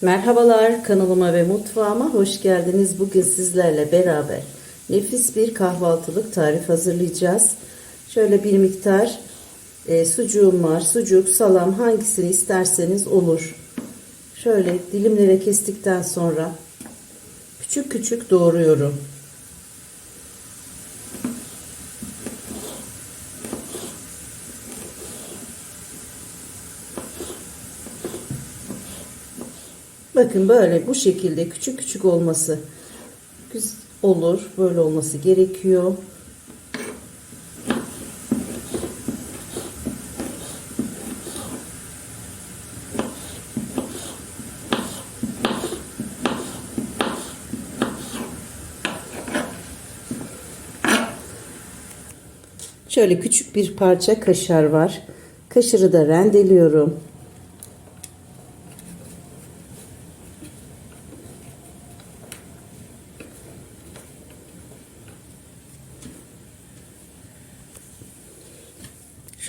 Merhabalar kanalıma ve mutfağıma hoş geldiniz. Bugün sizlerle beraber nefis bir kahvaltılık tarif hazırlayacağız. Şöyle bir miktar e, sucuğum var. Sucuk, salam hangisini isterseniz olur. Şöyle dilimlere kestikten sonra küçük küçük doğruyorum. Bakın böyle bu şekilde küçük küçük olması olur. Böyle olması gerekiyor. Şöyle küçük bir parça kaşar var. Kaşarı da rendeliyorum.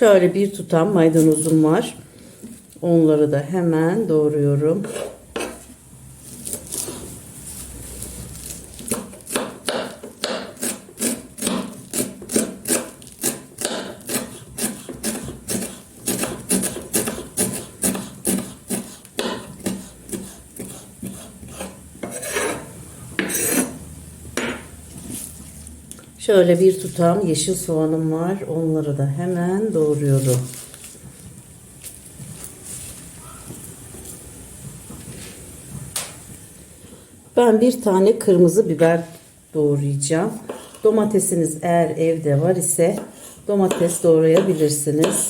Şöyle bir tutam maydanozum var. Onları da hemen doğruyorum. Şöyle bir tutam yeşil soğanım var. Onları da hemen doğruyorum. Ben bir tane kırmızı biber doğrayacağım. Domatesiniz eğer evde var ise domates doğrayabilirsiniz.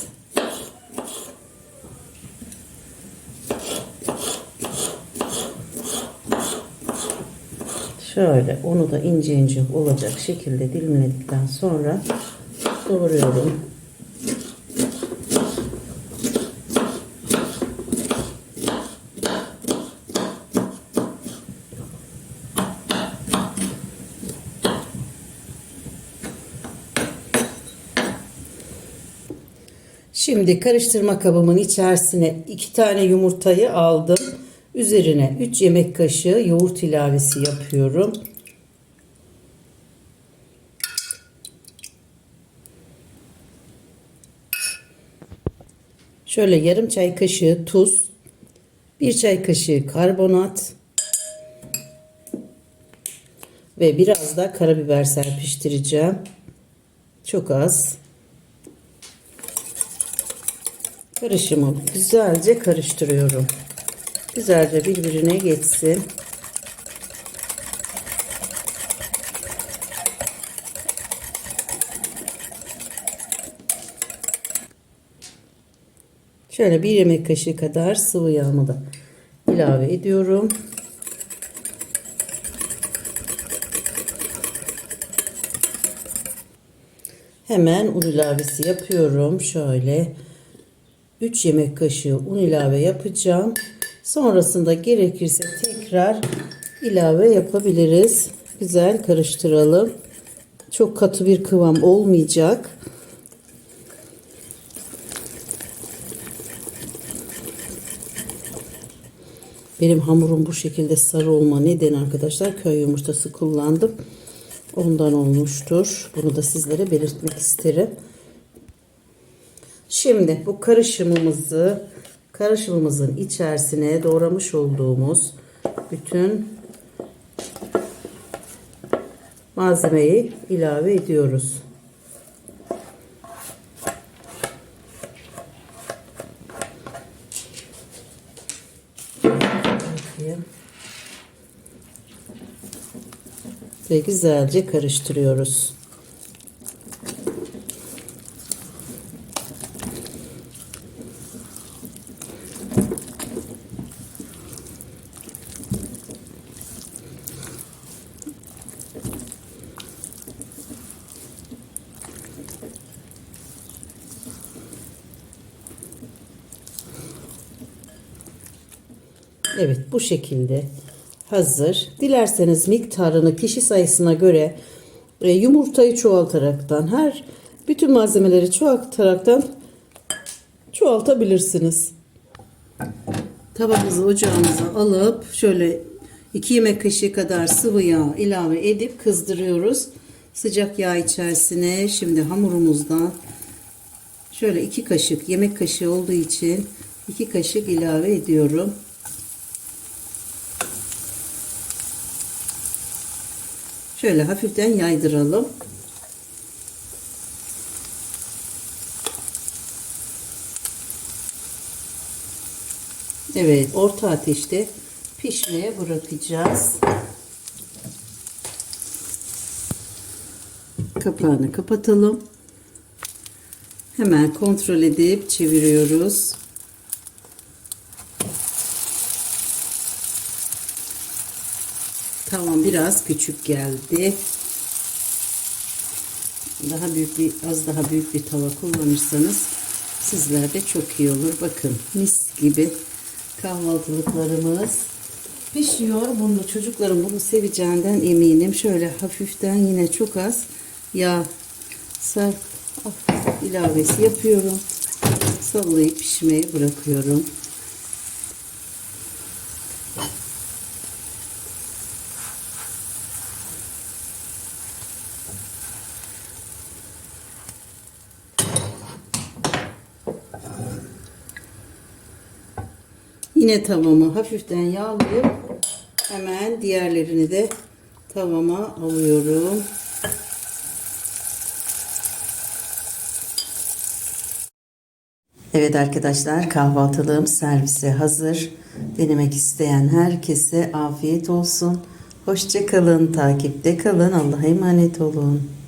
Şöyle onu da ince ince olacak şekilde dilimledikten sonra doğruyorum. Şimdi karıştırma kabımın içerisine iki tane yumurtayı aldım. Üzerine 3 yemek kaşığı yoğurt ilavesi yapıyorum. Şöyle yarım çay kaşığı tuz, bir çay kaşığı karbonat ve biraz da karabiber serpiştireceğim. Çok az. Karışımı güzelce karıştırıyorum. Güzelce birbirine geçsin. Şöyle bir yemek kaşığı kadar sıvı yağımı da ilave ediyorum. Hemen un ilavesi yapıyorum. Şöyle 3 yemek kaşığı un ilave yapacağım. Sonrasında gerekirse tekrar ilave yapabiliriz. Güzel karıştıralım. Çok katı bir kıvam olmayacak. Benim hamurum bu şekilde sarı olma nedeni arkadaşlar köy yumurtası kullandım. Ondan olmuştur. Bunu da sizlere belirtmek isterim. Şimdi bu karışımımızı karışımımızın içerisine doğramış olduğumuz bütün malzemeyi ilave ediyoruz. Ve güzelce karıştırıyoruz. Evet bu şekilde hazır. Dilerseniz miktarını kişi sayısına göre e, yumurtayı çoğaltaraktan her bütün malzemeleri çoğaltaraktan çoğaltabilirsiniz. Tabağımızı ocağımıza alıp şöyle 2 yemek kaşığı kadar sıvı yağ ilave edip kızdırıyoruz. Sıcak yağ içerisine şimdi hamurumuzdan şöyle 2 kaşık yemek kaşığı olduğu için 2 kaşık ilave ediyorum. Şöyle hafiften yaydıralım. Evet, orta ateşte pişmeye bırakacağız. Kapağını kapatalım. Hemen kontrol edip çeviriyoruz. Biraz küçük geldi. Daha büyük bir az daha büyük bir tava kullanırsanız sizlerde çok iyi olur. Bakın mis gibi kahvaltılıklarımız pişiyor. Bunu çocuklarım bunu seveceğinden eminim. Şöyle hafiften yine çok az yağ sar ilavesi yapıyorum. Sallayıp pişmeye bırakıyorum. Yine tavamı hafiften yağlayıp hemen diğerlerini de tavama alıyorum. Evet arkadaşlar kahvaltılığım servise hazır. Denemek isteyen herkese afiyet olsun. Hoşça kalın, takipte kalın. Allah'a emanet olun.